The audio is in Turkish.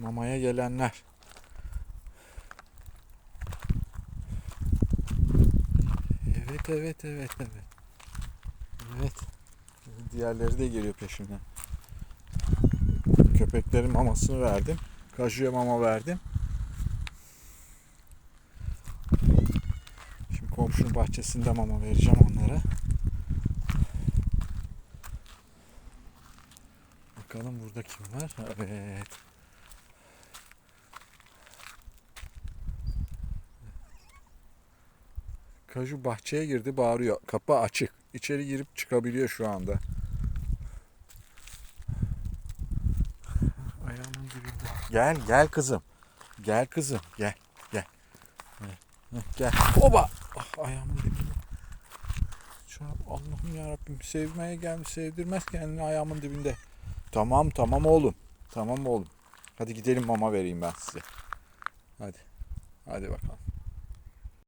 Mamaya gelenler. Evet evet evet evet. Evet. Diğerleri de geliyor peşimden. Köpeklerin mamasını verdim. Kajuya mama verdim. Şimdi komşunun bahçesinde mama vereceğim onlara. Bakalım burada kim var? Evet. Kaju bahçeye girdi bağırıyor. Kapı açık. İçeri girip çıkabiliyor şu anda. Ayağımın dibinde. Gel gel kızım. Gel kızım gel gel. Gel. Oba! Ah, ayağımın dibinde. Şu an Allah'ım yarabbim sevmeye gelmiş sevdirmez kendini ayağımın dibinde. Tamam tamam oğlum. Tamam oğlum. Hadi gidelim mama vereyim ben size. Hadi. Hadi bakalım.